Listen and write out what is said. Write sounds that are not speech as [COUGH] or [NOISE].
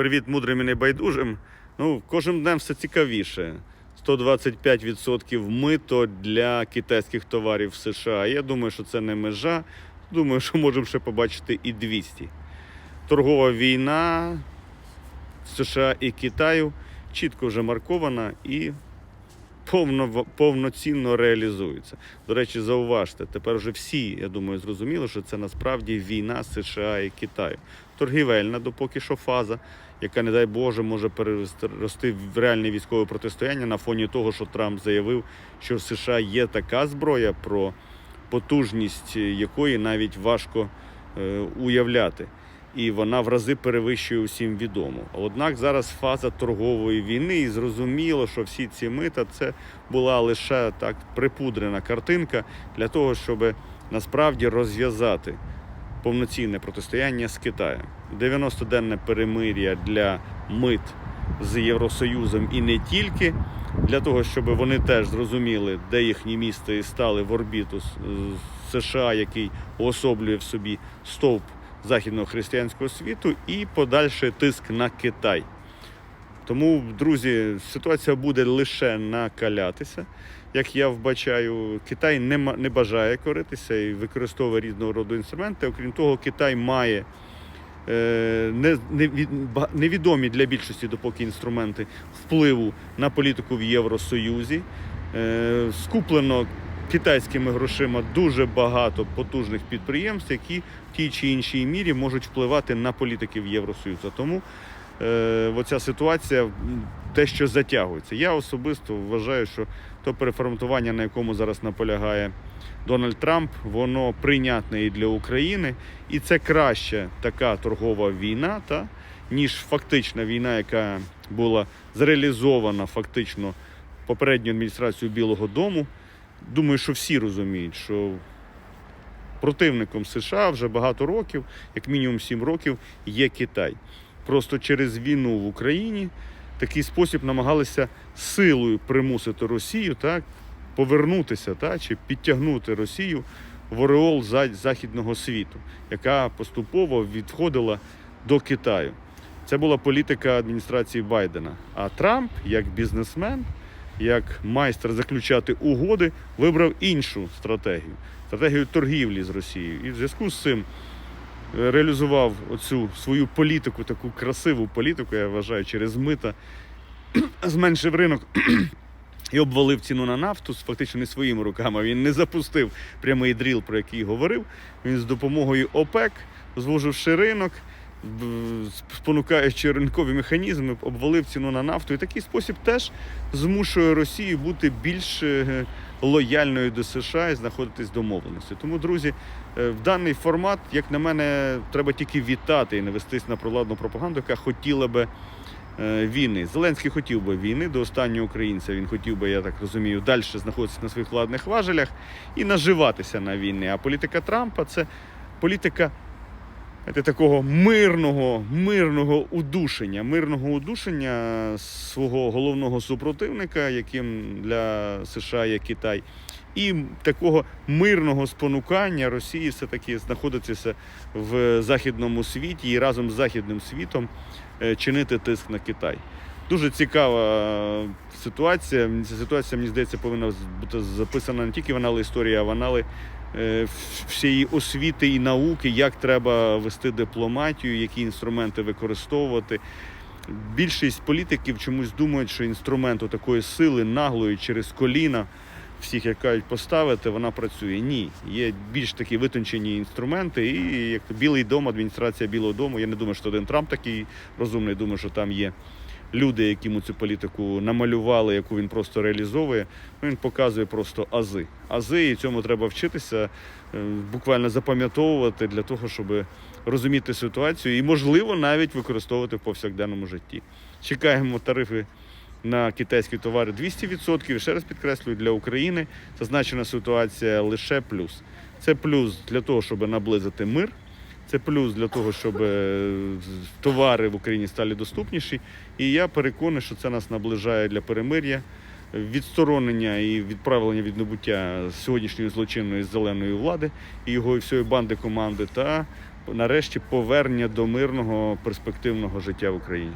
Привіт мудрим і небайдужим. Ну, кожним днем все цікавіше. 125% мито для китайських товарів в США. Я думаю, що це не межа. Думаю, що можемо ще побачити і 200. Торгова війна США і Китаю чітко вже маркована і повно, повноцінно реалізується. До речі, зауважте, тепер вже всі, я думаю, зрозуміли, що це насправді війна США і Китаю. Торгівельна, допоки що фаза, яка, не дай Боже, може перерости в реальне військове протистояння на фоні того, що Трамп заявив, що в США є така зброя, про потужність якої навіть важко е, уявляти. І вона в рази перевищує усім відомо. Однак зараз фаза торгової війни, і зрозуміло, що всі ці мита це була лише так припудрена картинка для того, щоб насправді розв'язати повноцінне протистояння з Китаєм. 90-денне перемир'я для мит з Євросоюзом і не тільки для того, щоб вони теж зрозуміли, де їхні міста і стали в орбіту США, який уособлює в собі стовп західного християнського світу, і подальший тиск на Китай. Тому, друзі, ситуація буде лише накалятися. Як я вбачаю, Китай не, не бажає коритися і використовує різного роду інструменти. Окрім того, Китай має е, не, не, невідомі для більшості допоки інструменти впливу на політику в Євросоюзі. Е, скуплено китайськими грошима дуже багато потужних підприємств, які в тій чи іншій мірі можуть впливати на політиків Євросоюзу. Тому е, оця ситуація те, що затягується. Я особисто вважаю, що то переформатування, на якому зараз наполягає Дональд Трамп, воно прийнятне і для України, і це краще така торгова війна, та, ніж фактична війна, яка була зреалізована фактично попередньою адміністрацією Білого Дому. Думаю, що всі розуміють, що противником США вже багато років, як мінімум 7 років, є Китай. Просто через війну в Україні такий спосіб намагалися силою примусити Росію так, повернутися та, чи підтягнути Росію в ореол західного світу, яка поступово відходила до Китаю. Це була політика адміністрації Байдена. А Трамп, як бізнесмен, як майстер заключати угоди, вибрав іншу стратегію стратегію торгівлі з Росією. І в зв'язку з цим е, реалізував оцю свою політику, таку красиву політику, я вважаю, через мита, [CLEARS THROAT] зменшив ринок. [CLEARS THROAT] І обвалив ціну на нафту фактично не своїми руками. Він не запустив прямий дріл, про який говорив. Він з допомогою ОПЕК, звуживши ринок, спонукаючи ринкові механізми, обвалив ціну на нафту. І такий спосіб теж змушує Росію бути більш е, лояльною до США і знаходитись домовленості. Тому, друзі, е, в даний формат, як на мене, треба тільки вітати і не вестись на проладну пропаганду, яка хотіла би е, війни. Зеленський хотів би війни до останнього українця. Він хотів би, я так розумію, далі знаходитися на своїх владних важелях і наживатися на війни. А політика Трампа це політика. Такого мирного, мирного удушення, мирного удушення свого головного супротивника, яким для США є Китай, і такого мирного спонукання Росії все-таки знаходитися в західному світі і разом з західним світом е, чинити тиск на Китай. Дуже цікава е, ситуація. Ця ситуація, мені здається, повинна бути записана не тільки в анали історії, а в анали всієї освіти і науки, як треба вести дипломатію, які інструменти використовувати. Більшість політиків чомусь думають, що інструменту такої сили наглої через коліна всіх, як кажуть, поставити, вона працює. Ні, є більш такі витончені інструменти, і як то Білий дом, адміністрація Білого Дому. Я не думаю, що один Трамп такий розумний. Думаю, що там є люди, які йому цю політику намалювали, яку він просто реалізовує. Ну, Він показує просто ази. Ази, і цьому треба вчитися, е, буквально запам'ятовувати для того, щоб розуміти ситуацію і, можливо, навіть використовувати в повсякденному житті. Чекаємо тарифи на китайські товари 200%. І Ще раз підкреслюю, для України зазначена ситуація лише плюс. Це плюс для того, щоб наблизити мир. Це плюс для того, щоб е, товари в Україні стали доступніші. І я переконаний, що це нас наближає для перемир'я, відсторонення і відправлення від набуття сьогоднішньої злочинної зеленої влади і його і всієї банди команди та нарешті повернення до мирного перспективного життя в Україні.